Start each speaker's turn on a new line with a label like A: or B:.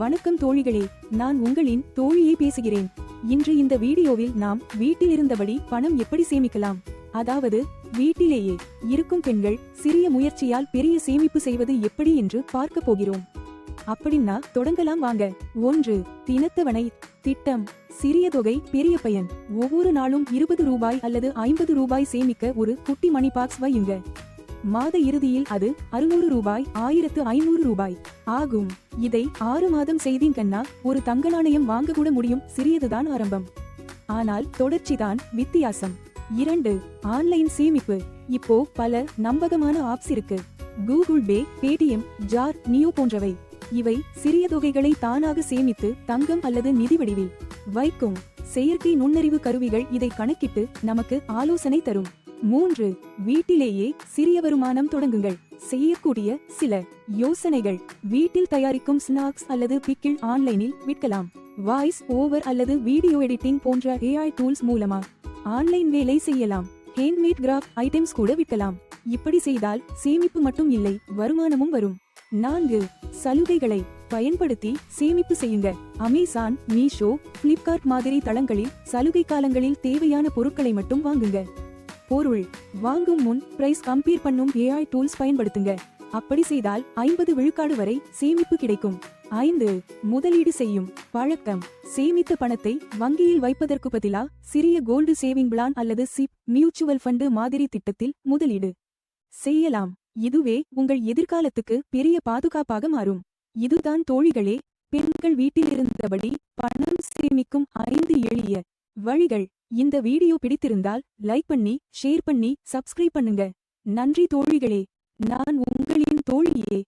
A: வணக்கம் தோழிகளே நான் உங்களின் தோழியை பேசுகிறேன். இன்று இந்த வீடியோவில் நாம் வீட்டில் இருந்தபடி பணம் எப்படி சேமிக்கலாம்? அதாவது வீட்டிலேயே இருக்கும் பெண்கள் சிறிய முயற்சியால் பெரிய சேமிப்பு செய்வது எப்படி என்று பார்க்க போகிறோம். அப்படின்னா தொடங்கலாம் வாங்க. ஒன்று தினத்தவணை திட்டம். சிறிய தொகை பெரிய பயன். ஒவ்வொரு நாளும் இருபது ரூபாய் அல்லது ஐம்பது ரூபாய் சேமிக்க ஒரு குட்டி மணி பாக்ஸ் வையுங்க. மாத இறுதியில் அது அறுநூறு ரூபாய் ஆயிரத்து ஐநூறு ரூபாய். ஆகும். இதை ஆறு மாதம் செய்தீங்கன்னா ஒரு தங்க நாணயம் வாங்க கூட முடியும். சிறியதுதான் ஆரம்பம். ஆனால் தொடர்ச்சிதான் வித்தியாசம். இரண்டு ஆன்லைன் சேமிப்பு. இப்போ பல நம்பகமான ஆப்ஸ் இருக்கு. Google Pay Paytm Jar Niyo போன்றவை. இவை சிறிய தொகைகளை தானாக சேமித்து தங்கம் அல்லது நிதி வடிவில் வைக்கும். செயற்கை நுண்ணறிவு கருவிகள் இதை கணக்கிட்டு நமக்கு ஆலோசனை தரும். மூன்று வீட்டிலேயே சிறிய வருமானம் தொடங்குங்கள். செய்யக்கூடிய சில யோசனைகள். வீட்டில் தயாரிக்கும் ஸ்நாக்ஸ் அல்லது பிக்கிள் ஆன்லைனில் விற்கலாம். வாய்ஸ் ஓவர் அல்லது வீடியோ எடிட்டிங் போன்ற ஏஐ டூல்ஸ் மூலமா ஆன்லைன் வேலை செய்யலாம். ஹேண்ட்மேட் கிராஃப்ட் ஐட்டம்ஸ் கூட விற்கலாம். இப்படி செய்தால் சேமிப்பு மட்டும் இல்லை வருமானமும் வரும். நான்கு சலுகைகளை பயன்படுத்தி சேமிப்பு செய்யுங்க. அமேசான் மீஷோ பிளிப்கார்ட் மாதிரி தளங்களில் சலுகை காலங்களில் தேவையான பொருட்களை மட்டும் வாங்குங்க. பொருள் வாங்கும் முன் பிரைஸ் கம்பேர் பண்ணும் ஏஐ டூல்ஸ் பயன்படுத்துங்க. அப்படி செய்தால் ஐம்பது விழுக்காடு வரை சேமிப்பு கிடைக்கும். ஐந்து முதலீடு செய்யும். பழக்கம் சேமித்த பணத்தை வங்கியில் வைப்பதற்கு பதிலா சிறிய கோல்டு சேவிங் பிளான் அல்லது சிப் மியூச்சுவல் ஃபண்டு மாதிரி திட்டத்தில் முதலீடு செய்யலாம். இதுவே உங்கள் எதிர்காலத்துக்கு பெரிய பாதுகாப்பாக மாறும். இதுதான் தோழிகளே பெண்கள் வீட்டில் இருந்தபடி பணம் சேமிக்கும் ஐந்து எளிய வழிகள். இந்த வீடியோ பிடித்திருந்தால் லைக் பண்ணி ஷேர் பண்ணி சப்ஸ்கிரைப் பண்ணுங்க. நன்றி தோழிகளே. நான் உங்களின் தோழியே.